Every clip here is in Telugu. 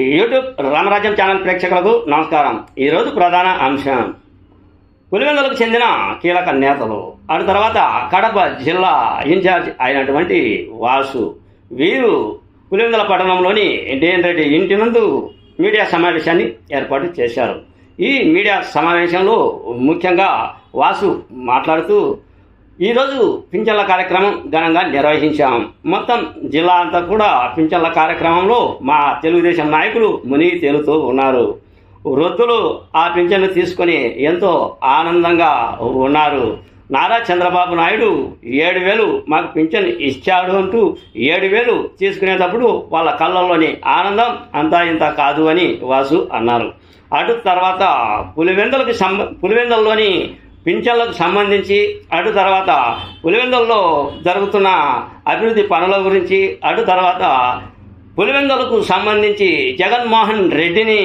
యూట్యూబ్ రామరాజ్యం ఛానల్ ప్రేక్షకులకు నమస్కారం. ఈరోజు ప్రధాన అంశం. పులివెందులకు చెందిన కీలక నేతలు అటు తర్వాత కడప జిల్లా ఇన్ఛార్జ్ అయినటువంటి వాసు. వీరు పులివెందుల పట్టణంలోని డిఎన్ రెడ్డి ఇంటి నందు మీడియా సమావేశాన్ని ఏర్పాటు చేశారు. ఈ మీడియా సమావేశంలో ముఖ్యంగా వాసు మాట్లాడుతూ ఈరోజు పింఛన్ల కార్యక్రమం ఘనంగా నిర్వహించాం. మొత్తం జిల్లా అంతా కూడా పింఛన్ల కార్యక్రమంలో మా తెలుగుదేశం నాయకులు మునిగి తేలుతూ ఉన్నారు. వృద్ధులు ఆ పింఛన్ను తీసుకొని ఎంతో ఆనందంగా ఉన్నారు. నారా చంద్రబాబు నాయుడు ఏడు వేలు మాకు పింఛన్ ఇచ్చాడు అంటూ ఏడు వేలు తీసుకునేటప్పుడు వాళ్ళ కళ్ళల్లోని ఆనందం అంతా ఇంత కాదు అని వాసు అన్నారు. అటు తర్వాత పులివెందులకు సంబ పులివెందుల్లోని పింఛన్లకు సంబంధించి అటు తర్వాత పులివెందుల్లో జరుగుతున్న అభివృద్ధి పనుల గురించి అటు తర్వాత పులివెందులకు సంబంధించి జగన్మోహన్ రెడ్డిని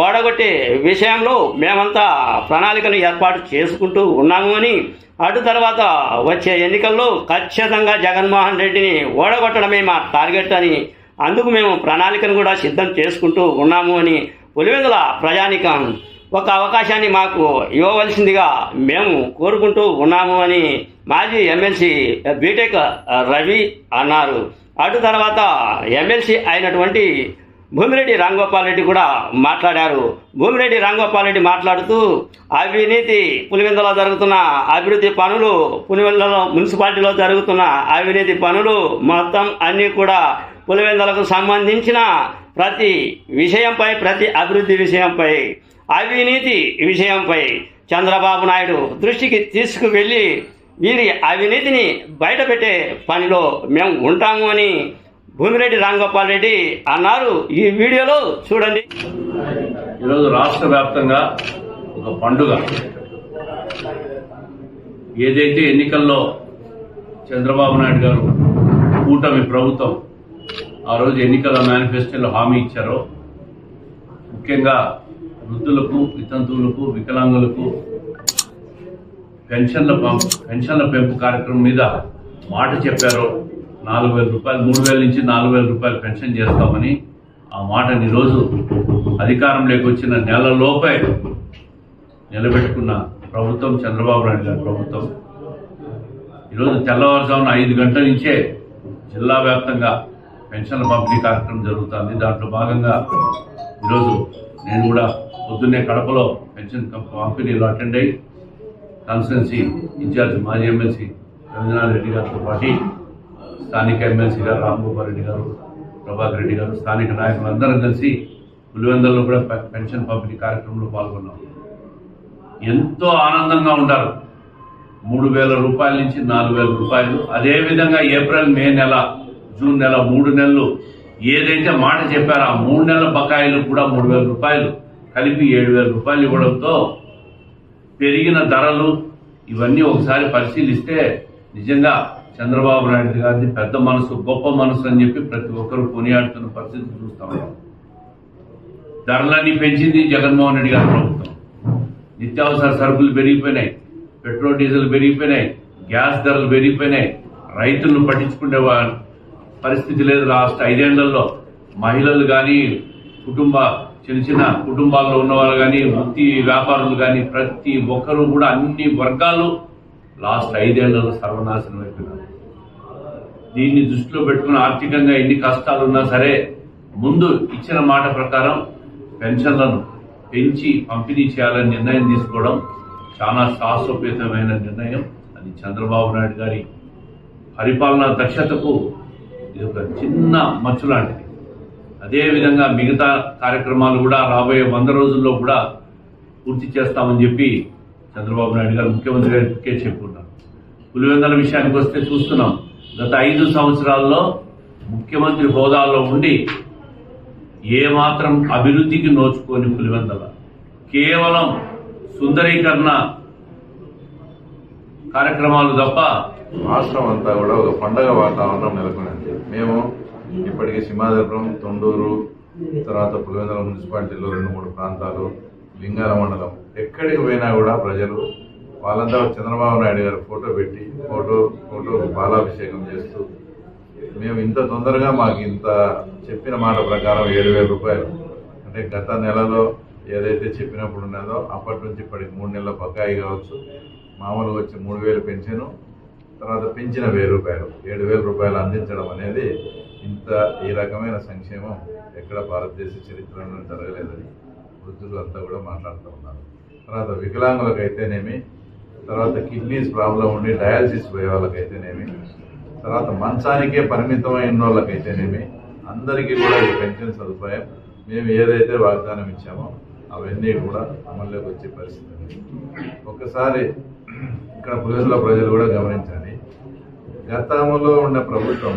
ఓడగొట్టే విషయంలో మేమంతా ప్రణాళికను ఏర్పాటు చేసుకుంటూ ఉన్నాము అని అటు తర్వాత వచ్చే ఎన్నికల్లో ఖచ్చితంగా జగన్మోహన్ రెడ్డిని ఓడగొట్టడమే మా టార్గెట్ అని అందుకు మేము ప్రణాళికను కూడా సిద్ధం చేసుకుంటూ ఉన్నాము అని పులివెందుల ప్రజానికం ఒక అవకాశాన్ని మాకు ఇవ్వవలసిందిగా మేము కోరుకుంటూ ఉన్నాము అని మాజీ ఎమ్మెల్సీ బీటెక్ రవి అన్నారు. అటు తర్వాత ఎమ్మెల్సీ అయినటువంటి భూమిరెడ్డి రాంగోపాల్ రెడ్డి కూడా మాట్లాడారు. భూమిరెడ్డి రాంగోపాల్ రెడ్డి మాట్లాడుతూ అవినీతి పులివెందులో జరుగుతున్న అభివృద్ధి పనులు పులివెందులో మున్సిపాలిటీలో జరుగుతున్న అవినీతి పనులు మొత్తం అన్నీ కూడా పులివెందులకు సంబంధించిన ప్రతి విషయంపై ప్రతి అభివృద్ధి విషయంపై అవినీతి విషయంపై చంద్రబాబు నాయుడు దృష్టికి తీసుకువెళ్ళి వీరి అవినీతిని బయటపెట్టే పనిలో మేము ఉంటాము అని భూమిరెడ్డి రాంగోపాల్ రెడ్డి అన్నారు. ఈ వీడియోలో చూడండి. ఈరోజు రాష్ట్ర వ్యాప్తంగా ఒక పండుగ. ఏదైతే ఎన్నికల్లో చంద్రబాబు నాయుడు గారు కూటమి ప్రభుత్వం ఆ రోజు ఎన్నికల మేనిఫెస్టోలో హామీ ఇచ్చారో ముఖ్యంగా వృద్ధులకు వితంతువులకు వికలాంగులకు పెన్షన్ల పెన్షన్ల పెంపు కార్యక్రమం మీద మాట చెప్పారో నాలుగు వేల రూపాయలు మూడు వేల నుంచి నాలుగు వేల రూపాయలు పెన్షన్ చేస్తామని ఆ మాటని ఈరోజు అధికారంలోకి వచ్చిన నెలలోపే నిలబెట్టుకున్న ప్రభుత్వం చంద్రబాబు నాయుడు గారి ప్రభుత్వం. ఈరోజు తెల్లవారుజామున ఐదు గంటల నుంచే జిల్లా వ్యాప్తంగా పెన్షన్ల పంపిణీ కార్యక్రమం జరుగుతుంది. దాంట్లో భాగంగా ఈరోజు నేను కూడా పొద్దున్నే కడపలో పెన్షన్ పంపిణీలో అటెండ్ అయ్యి కాన్స్టిట్యున్సీ ఇన్ఛార్జ్ మాజీ ఎమ్మెల్సీ రవీంద్రనాథ్ రెడ్డి గారితో పాటు స్థానిక ఎమ్మెల్సీ గారు రాంగోపాల్ రెడ్డి గారు ప్రభాకర్ రెడ్డి గారు స్థానిక నాయకులందరం కలిసి పులివెందల్లో కూడా పెన్షన్ పంపిణీ కార్యక్రమంలో పాల్గొన్నాం. ఎంతో ఆనందంగా ఉంటారు మూడు వేల రూపాయల నుంచి నాలుగు వేల రూపాయలు. అదేవిధంగా ఏప్రిల్ మే నెల జూన్ నెల మూడు నెలలు. ఏదైతే మాట చెప్పారో ఆ మూడు నెలల బకాయిలు కూడా మూడు వేల రూపాయలు. కలిపి ఏడు వేల రూపాయలు ఇవ్వడంతో పెరిగిన ధరలు ఇవన్నీ ఒకసారి పరిశీలిస్తే నిజంగా చంద్రబాబు నాయుడు గారిని పెద్ద మనసు గొప్ప మనసు అని చెప్పి ప్రతి ఒక్కరూ కొనియాడుతున్న పరిస్థితి చూస్తాము ధరలన్నీ పెంచింది జగన్మోహన్ రెడ్డి గారి ప్రభుత్వం. నిత్యావసర సరుకులు పెరిగిపోయినాయి పెట్రోల్ డీజిల్ పెరిగిపోయినాయి గ్యాస్ ధరలు పెరిగిపోయినాయి. రైతులను పట్టించుకునే వారు పరిస్థితి లేదు. లాస్ట్ ఐదేళ్ళలో మహిళలు కానీ కుటుంబ చిన్న చిన్న కుటుంబాల్లో ఉన్నవాళ్ళు కానీ వృత్తి వ్యాపారులు కానీ ప్రతి ఒక్కరూ కూడా అన్ని వర్గాలు లాస్ట్ ఐదేళ్ళలో సర్వనాశనం అయిపోయినారు. దీన్ని దృష్టిలో పెట్టుకుని ఆర్థికంగా ఎన్ని కష్టాలు ఉన్నా సరే ముందు ఇచ్చిన మాట ప్రకారం పెన్షన్లను పెంచి పంపిణీ చేయాలని నిర్ణయం తీసుకోవడం చాలా సాహసోపేతమైన నిర్ణయం. అది చంద్రబాబు నాయుడు గారి పరిపాలనా దక్షతకు ఇది ఒక చిన్న మచ్చు లాంటిది. అదేవిధంగా మిగతా కార్యక్రమాలు కూడా రాబోయే వంద రోజుల్లో కూడా పూర్తి చేస్తామని చెప్పి చంద్రబాబు నాయుడు గారు ముఖ్యమంత్రి గారికే చెప్పుకున్నారు. పులివెందల విషయానికి వస్తే చూస్తున్నాం గత ఐదు సంవత్సరాల్లో ముఖ్యమంత్రి హోదాలో ఉండి ఏమాత్రం అభివృద్ధికి నోచుకోని పులివెందల. కేవలం సుందరీకరణ కార్యక్రమాలు తప్ప రాష్ట్రం అంతా కూడా ఒక పండగ వాతావరణం నెలకొని మేము ఇప్పటికే సింహాద్రిపురం తొండూరు తర్వాత పులివెందుల మున్సిపాలిటీలో రెండు మూడు ప్రాంతాలు లింగాల మండలం. ఎక్కడికి పోయినా కూడా ప్రజలు వాళ్ళంతా చంద్రబాబు నాయుడు గారు ఫోటో పెట్టి ఫోటో ఫోటో బాలాభిషేకం చేస్తూ మేము ఇంత తొందరగా మాకు ఇంత చెప్పిన మాట ప్రకారం ఏడు వేల రూపాయలు. అంటే గత నెలలో ఏదైతే చెప్పినప్పుడు ఉన్నదో అప్పటి నుంచి ఇప్పటికి మూడు నెలల బకాయి కావచ్చు. మామూలుగా వచ్చి మూడు వేలు పెన్షను తర్వాత పెంచిన వెయ్యి రూపాయలు ఏడు వేల రూపాయలు అందించడం అనేది ఇంత ఈ రకమైన సంక్షేమం ఎక్కడ భారతదేశ చరిత్రలో జరగలేదని వృద్ధులంతా కూడా మాట్లాడుతూ ఉన్నారు. తర్వాత వికలాంగులకైతేనేమి తర్వాత కిడ్నీస్ ప్రాబ్లం ఉండి డయాలసిస్ పోయే వాళ్ళకైతేనేమి తర్వాత మంచానికే పరిమితమైన వాళ్ళకైతేనేమి అందరికీ కూడా ఈ పెన్షన్ సదుపాయం మేము ఏదైతే వాగ్దానం ఇచ్చామో అవన్నీ కూడా అమల్లోకి వచ్చే పరిస్థితి ఒకసారి ఇక్కడ ప్రజల ప్రజలు కూడా గమనించండి. గతంలో ఉన్న ప్రభుత్వం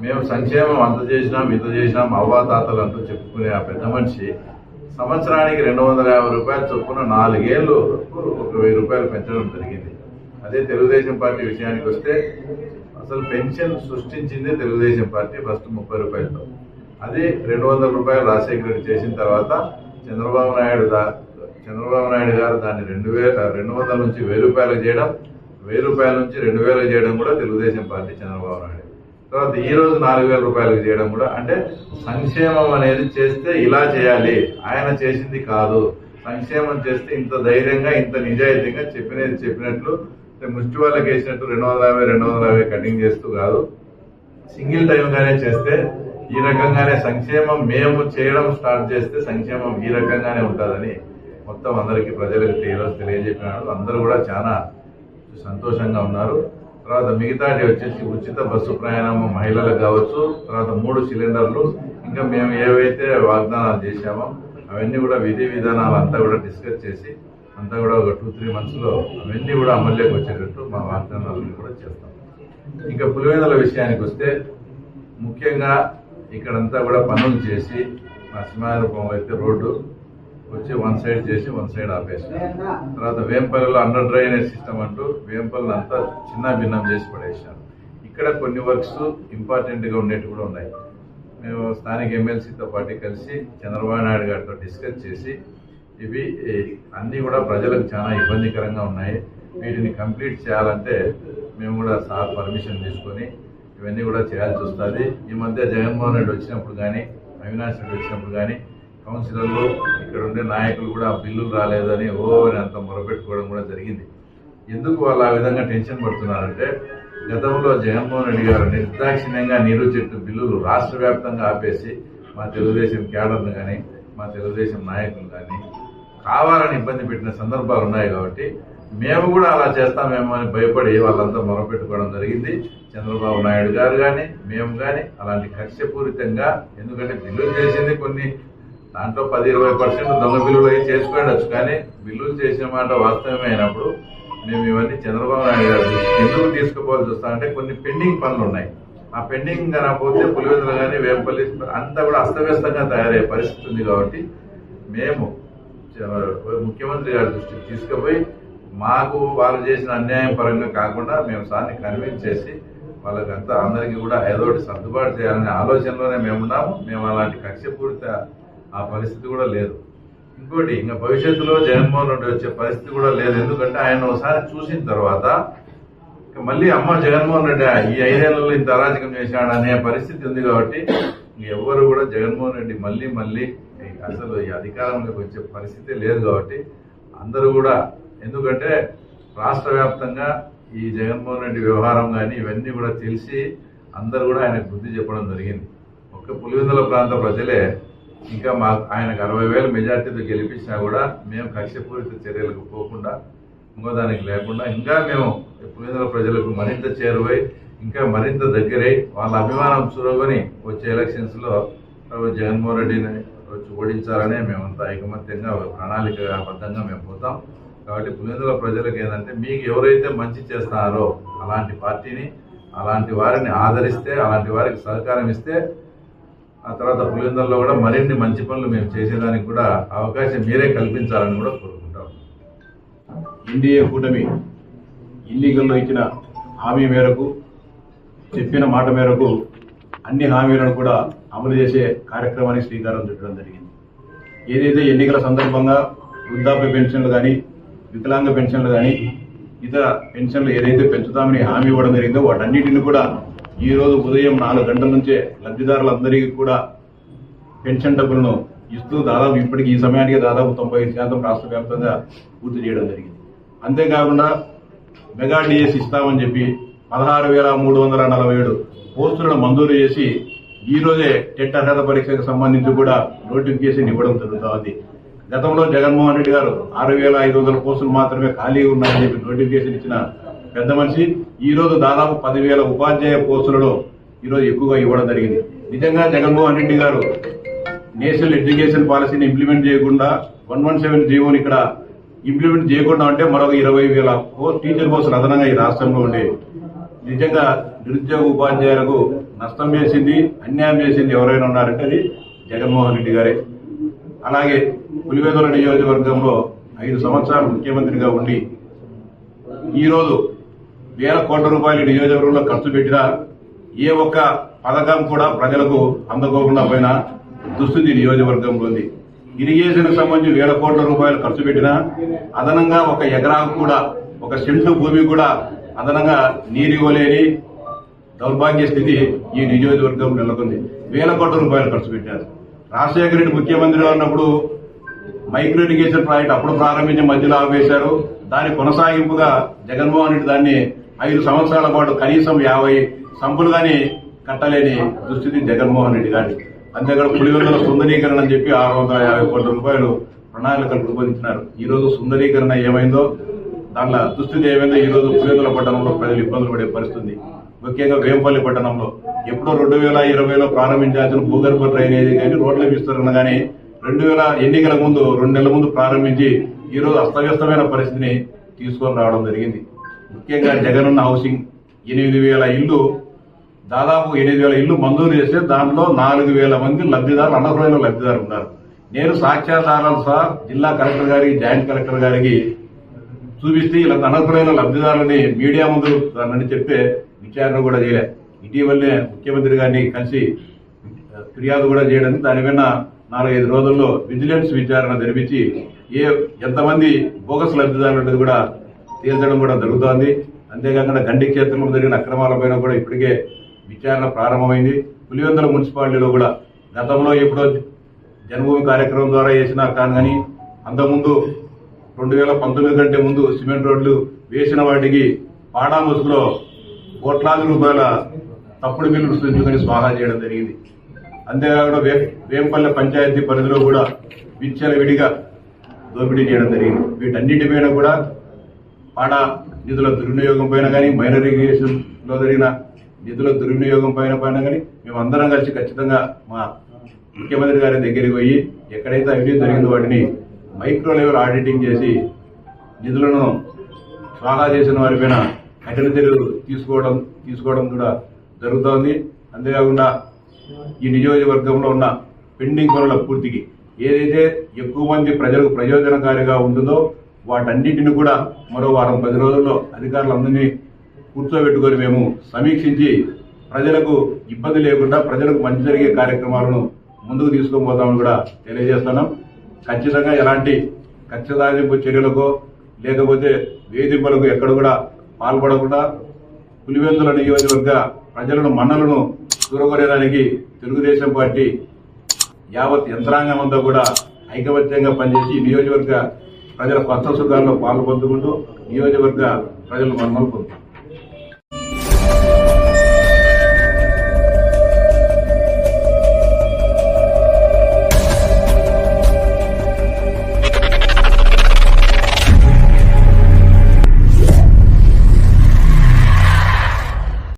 మేము సంక్షేమం అంత చేసినాం ఇంత చేసినాం అవ్వాతాతలు అంటూ చెప్పుకునే ఆ పెద్ద మనిషి సంవత్సరానికి రెండు వందల యాభై రూపాయలు చొప్పున నాలుగేళ్ళు ఒక వెయ్యి రూపాయలు పెంచడం జరిగింది. అదే తెలుగుదేశం పార్టీ విషయానికి వస్తే అసలు పెన్షన్ సృష్టించింది తెలుగుదేశం పార్టీ ఫస్ట్ ముప్పై రూపాయలతో. అది రెండు వందల రూపాయలు రాజశేఖర రెడ్డి చేసిన తర్వాత చంద్రబాబు నాయుడు దా చంద్రబాబు నాయుడు గారు దాన్ని రెండు వేల రెండు వందల నుంచి వెయ్యి రూపాయలు చేయడం వెయ్యి రూపాయల నుంచి రెండు వేలకు చేయడం కూడా తెలుగుదేశం పార్టీ చంద్రబాబు నాయుడు. తర్వాత ఈ రోజు నాలుగు వేల రూపాయలకు చేయడం కూడా అంటే సంక్షేమం అనేది చేస్తే ఇలా చేయాలి ఆయన చేసింది కాదు. సంక్షేమం చేస్తే ఇంత ధైర్యంగా ఇంత నిజాయితీగా చెప్పినది చెప్పినట్లు ముష్టి వాళ్ళకి వేసినట్టు రెండు వందల యాభై రెండు వందల యాభై కటింగ్ చేస్తూ కాదు. సింగిల్ టైంగానే చేస్తే ఈ రకంగానే సంక్షేమం మేము చేయడం స్టార్ట్ చేస్తే సంక్షేమం ఈ రకంగానే ఉంటుందని మొత్తం అందరికీ ప్రజలకు ఈరోజు తెలియజెప్పినాడు. అందరూ కూడా చాలా సంతోషంగా ఉన్నారు. తర్వాత మిగతాటి వచ్చేసి ఉచిత బస్సు ప్రయాణం మహిళలకు కావచ్చు తర్వాత మూడు సిలిండర్లు ఇంకా మేము ఏవైతే వాగ్దానాలు చేశామో అవన్నీ కూడా విధి విధానాలు అంతా కూడా డిస్కస్ చేసి అంతా కూడా ఒక టూ త్రీ మంత్స్లో అవన్నీ కూడా అమల్లోకి వచ్చేటట్టు మా వాగ్దానాలను కూడా చేస్తాం. ఇంకా పులివెందుల విషయానికి వస్తే ముఖ్యంగా ఇక్కడంతా కూడా పనులు చేసి మా సింహారూపంలో అయితే రోడ్డు వచ్చి వన్ సైడ్ చేసి వన్ సైడ్ ఆపేసాం తర్వాత వేంపల్లిలో అండర్ డ్రైనేజ్ సిస్టమ్ అంటూ వేంపల్ని అంతా చిన్న భిన్నం చేసి పడేసాను ఇక్కడ కొన్ని వర్క్స్ ఇంపార్టెంట్గా ఉండేవి కూడా ఉన్నాయి. మేము స్థానిక ఎమ్మెల్సీతో పాటు కలిసి చంద్రబాబు నాయుడు గారితో డిస్కస్ చేసి ఇవి అన్నీ కూడా ప్రజలకు చాలా ఇబ్బందికరంగా ఉన్నాయి. వీటిని కంప్లీట్ చేయాలంటే మేము కూడా సార్ పర్మిషన్ తీసుకొని ఇవన్నీ కూడా చేయాల్సి వస్తుంది. ఈ మధ్య జగన్మోహన్ రెడ్డి వచ్చినప్పుడు కానీ అవినాష్ రెడ్డి వచ్చినప్పుడు కానీ కౌన్సిలర్లు ఇక్కడ ఉండే నాయకులు కూడా ఆ బిల్లులు రాలేదని ఓ అంత మొరపెట్టుకోవడం కూడా జరిగింది. ఎందుకు వాళ్ళు ఆ విధంగా టెన్షన్ పడుతున్నారంటే గతంలో జగన్మోహన్ రెడ్డి గారు నిర్దాక్షిణ్యంగా నీరు చెట్టు బిల్లులు రాష్ట్ర వ్యాప్తంగా ఆపేసి మా తెలుగుదేశం క్యాడర్ను కానీ మా తెలుగుదేశం నాయకులు కానీ కావాలని ఇబ్బంది పెట్టిన సందర్భాలు ఉన్నాయి కాబట్టి మేము కూడా అలా చేస్తామేమో అని భయపడి వాళ్ళంతా మొరపెట్టుకోవడం జరిగింది. చంద్రబాబు నాయుడు గారు కానీ మేము కానీ అలాంటి కక్షపూరితంగా ఎందుకంటే బిల్లులు చేసింది కొన్ని దాంట్లో పది ఇరవై పర్సెంట్ దొంగ బిల్లులు అయి చేసుకోవచ్చు. కానీ బిల్లులు చేసిన మాట వాస్తవమే అయినప్పుడు మేము ఇవన్నీ చంద్రబాబు నాయుడు గారు దృష్టికి ఎందుకు తీసుకుపోవాల్సి వస్తామంటే కొన్ని పెండింగ్ పనులు ఉన్నాయి. ఆ పెండింగ్ కనకపోతే పులివెందులు కానీ వేపల్లి అంతా కూడా అస్తవ్యస్తంగా తయారయ్యే పరిస్థితి ఉంది కాబట్టి మేము ముఖ్యమంత్రి గారి దృష్టికి తీసుకుపోయి మాకు వాళ్ళు చేసిన అన్యాయం పరంగా కాకుండా మేము సార్ని కన్విన్స్ చేసి వాళ్ళకంతా అందరికీ కూడా ఏదో ఒకటి సర్దుబాటు చేయాలనే ఆలోచనలోనే మేము ఉన్నాము మేము అలాంటి కక్షపూరిత ఆ పరిస్థితి కూడా లేదు. ఇంకోటి ఇంకా భవిష్యత్తులో జగన్మోహన్ రెడ్డి వచ్చే పరిస్థితి కూడా లేదు. ఎందుకంటే ఆయన ఒకసారి చూసిన తర్వాత మళ్ళీ అమ్మ జగన్మోహన్ రెడ్డి ఈ ఐదేళ్ళలో ఇంత అరాజకం చేశాడు అనే పరిస్థితి ఉంది కాబట్టి ఎవ్వరు కూడా జగన్మోహన్ రెడ్డి మళ్ళీ మళ్ళీ అసలు ఈ అధికారంలోకి వచ్చే పరిస్థితి లేదు కాబట్టి అందరూ కూడా ఎందుకంటే రాష్ట్ర వ్యాప్తంగా ఈ జగన్మోహన్ రెడ్డి వ్యవహారం కానీ ఇవన్నీ కూడా తెలిసి అందరూ కూడా ఆయనకు బుద్ధి చెప్పడం జరిగింది. ఒక్క పులివెందుల ప్రాంత ప్రజలే ఇంకా మా ఆయనకు అరవై వేల మెజార్టీతో గెలిపించినా కూడా మేము కక్షపూరిత చర్యలకు పోకుండా ఇంకో దానికి లేకుండా ఇంకా మేము పులివెందుల ప్రజలకు మరింత చేరువై ఇంకా మరింత దగ్గరై వాళ్ళ అభిమానం చూరగొని వచ్చే ఎలక్షన్స్లో జగన్మోహన్ రెడ్డిని వచ్చి ఓడించాలనే మేమంతా ఐకమత్యంగా ఒక మేము పోతాం. కాబట్టి పులివెందుల ప్రజలకు ఏంటంటే మీకు ఎవరైతే మంచి చేస్తున్నారో అలాంటి పార్టీని అలాంటి వారిని ఆదరిస్తే అలాంటి వారికి సహకారం ఇస్తే ఆ తర్వాత పులివెందులలో కూడా మరిన్ని మంచి పనులు మేము చేసేదానికి కూడా అవకాశం మీరే కల్పించాలని కూడా కోరుకుంటాం. ఎన్డీఏ కూటమి ఎన్నికల్లో ఇచ్చిన హామీ మేరకు చెప్పిన మాట మేరకు అన్ని హామీలను కూడా అమలు చేసే కార్యక్రమానికి శ్రీకారం చుట్టడం జరిగింది. ఏదైతే ఎన్నికల సందర్భంగా వృద్ధాప్య పెన్షన్లు కానీ వికలాంగ పెన్షన్లు కానీ ఇతర పెన్షన్లు ఏదైతే పెంచుతామని హామీ ఇవ్వడం జరిగిందో వాటన్నిటిని కూడా ఈ రోజు ఉదయం నాలుగు గంటల నుంచే లబ్ధిదారులందరికీ కూడా పెన్షన్ డబ్బులను ఇస్తూ దాదాపు ఇప్పటికి ఈ సమయానికి దాదాపు తొంభై శాతం రాష్ట్ర వ్యాప్తంగా పూర్తి చేయడం జరిగింది. అంతేకాకుండా మెగా డిఎస్ ఇస్తామని చెప్పి పదహారు వేల మూడు వందల నలభై ఏడు పోస్టులను మంజూరు చేసి ఈ రోజే టెట్ అర్హత పరీక్షకు సంబంధించి కూడా నోటిఫికేషన్ ఇవ్వడం జరుగుతుంది. గతంలో జగన్మోహన్ రెడ్డి గారు ఆరు వేల ఐదు వందల పోస్టులు మాత్రమే ఖాళీ ఉన్నాయని చెప్పి నోటిఫికేషన్ ఇచ్చిన పెద్ద మనిషి ఈరోజు దాదాపు పదివేల ఉపాధ్యాయ పోస్టులను ఈరోజు ఎక్కువగా ఇవ్వడం జరిగింది. నిజంగా జగన్మోహన్ రెడ్డి గారు నేషనల్ ఎడ్యుకేషన్ పాలసీని ఇంప్లిమెంట్ చేయకుండా వన్ వన్ సెవెన్ జీవోని ఇక్కడ ఇంప్లిమెంట్ చేయకుండా అంటే మరొక ఇరవై వేల టీచర్ పోస్టులు అదనంగా ఈ రాష్ట్రంలో ఉండేవి నిజంగా నిరుద్యోగ ఉపాధ్యాయులకు నష్టం చేసింది అన్యాయం చేసింది ఎవరైనా ఉన్నారంటే అది జగన్మోహన్ రెడ్డి గారే. అలాగే పులివెందుల నియోజకవర్గంలో ఐదు సంవత్సరాలు ముఖ్యమంత్రిగా ఉండి ఈరోజు వేల కోట్ల రూపాయలు నియోజకవర్గంలో ఖర్చు పెట్టినా ఏ ఒక్క పథకం కూడా ప్రజలకు అందకోకుండా పోయిన దుస్థితి నియోజకవర్గంలో ఉంది. ఇరిగేషన్ సంబంధించి వేల కోట్ల రూపాయలు ఖర్చు పెట్టినా అదనంగా ఒక ఎకరాకు కూడా ఒక సెంటు భూమి కూడా అదనంగా నీరు ఇవ్వలేని దౌర్భాగ్య స్థితి ఈ నియోజకవర్గం నెలకొంది. వేల కోట్ల రూపాయలు ఖర్చు పెట్టారు. రాజశేఖర రెడ్డి ముఖ్యమంత్రిగా ఉన్నప్పుడు మైక్రో ఇరిగేషన్ ప్రాజెక్ట్ అప్పుడు ప్రారంభించి మధ్యలో ఆపేశారు. దాని కొనసాగింపుగా జగన్మోహన్ రెడ్డి దాన్ని ఐదు సంవత్సరాల పాటు కనీసం యాభై సంపులు కానీ కట్టలేని దుస్థితి జగన్మోహన్ రెడ్డి గారి. అంతేకాదు పులివెందుల సుందరీకరణ అని చెప్పి ఆరు వందల యాభై కోట్ల రూపాయలు ప్రణాళికలు రూపొందించినారు. ఈ రోజు సుందరీకరణ ఏమైందో దాంట్లో దుస్థితి ఏమైందో ఈ రోజు పులివెందుల పట్టణంలో ప్రజలు ఇబ్బందులు పడే పరిస్థితి. ముఖ్యంగా వేంపల్లి పట్టణంలో ఎప్పుడో రెండు వేల ఇరవైలో ప్రారంభించాల్సిన భూగర్భ డ్రైనేజీ కానీ రోడ్ల విస్తరణ కానీ రెండు వేల ఎన్నికల ముందు రెండు నెలల ముందు ప్రారంభించి ఈరోజు అస్తవ్యస్తమైన పరిస్థితిని తీసుకొని రావడం జరిగింది. ముఖ్యంగా జగనన్న హౌసింగ్ ఎనిమిది వేల ఇల్లు దాదాపు ఎనిమిది వేల ఇల్లు మంజూరు చేస్తే దాంట్లో నాలుగు వేల మంది లబ్ధిదారులు అన్నపూర్ణ లబ్ధిదారులు ఉన్నారు. నేను సాక్ష్యాధారాలు సహా జిల్లా కలెక్టర్ గారికి జాయింట్ కలెక్టర్ గారికి చూపిస్తే ఇలా అనర్హులైన లబ్ధిదారులని మీడియా ముందు నన్ను చెప్పే విచారణ కూడా చేయలే. ఇటీవలనే ముఖ్యమంత్రి గారిని కలిసి ఫిర్యాదు కూడా చేయడానికి దాని మీద నాలుగైదు రోజుల్లో విజిలెన్స్ విచారణ జరిపించి ఏ ఎంతమంది బోగస్ లబ్ధిదారులు కూడా తేల్చడం కూడా జరుగుతోంది. అంతేకాకుండా గండి క్షేత్రంలో జరిగిన అక్రమాలపైన కూడా ఇప్పటికే విచారణ ప్రారంభమైంది. పులివెందుల మున్సిపాలిటీలో కూడా గతంలో ఎప్పుడో జన్మభూమి కార్యక్రమం ద్వారా చేసిన కానీ అంతకుముందు రెండు వేల పంతొమ్మిది కంటే ముందు సిమెంట్ రోడ్లు వేసిన వాటికి పాడా ముసుగులో కోట్లాది రూపాయల తప్పుడు బిల్లు సృష్టించుకొని స్వాహా చేయడం జరిగింది. అంతేకాకుండా వే వేంపల్లె పంచాయతీ పరిధిలో కూడా విచ్చల విడిగా దోపిడీ చేయడం జరిగింది. వీటన్నిటిపైన కూడా ఆడ నిధుల దుర్వినియోగం పైన కానీ మైనర్ ఇరిగేషన్ జరిగిన నిధుల దుర్వినియోగం పైన పైన కానీ మేము అందరం కలిసి ఖచ్చితంగా మా ముఖ్యమంత్రి గారి దగ్గరికి పోయి ఎక్కడైతే అవినీతి జరిగిందో వాటిని మైక్రో లెవెల్ ఆడిటింగ్ చేసి నిధులను స్వాగా చేసిన వారిపైన కఠిన చర్యలు తీసుకోవడం తీసుకోవడం కూడా జరుగుతోంది. అంతేకాకుండా ఈ నియోజకవర్గంలో ఉన్న పెండింగ్ పనుల పూర్తికి ఏదైతే ఎక్కువ మంది ప్రజలకు ప్రయోజనకారిగా ఉంటుందో వాటన్నిటిని కూడా మరో వారం పది రోజుల్లో అధికారులందరినీ కూర్చోబెట్టుకొని మేము సమీక్షించి ప్రజలకు ఇబ్బంది లేకుండా ప్రజలకు మంచి జరిగే కార్యక్రమాలను ముందుకు తీసుకొని పోతామని కూడా తెలియజేస్తున్నాం. ఖచ్చితంగా ఎలాంటి కక్ష చర్యలకో చర్యలకు లేకపోతే వేధింపులకు ఎక్కడ కూడా పాల్పడకుండా పులివెందుల నియోజకవర్గ ప్రజలను మన్నలను చూరగొనేదానికి తెలుగుదేశం పార్టీ యావత్ యంత్రాంగం అంతా కూడా ఐకమత్యంగా పనిచేసి నియోజకవర్గ ప్రజల కొత్త సుఖాల్లో పాల్పొందుకుంటూ నియోజకవర్గ ప్రజలు మన్నలు పొందుతారు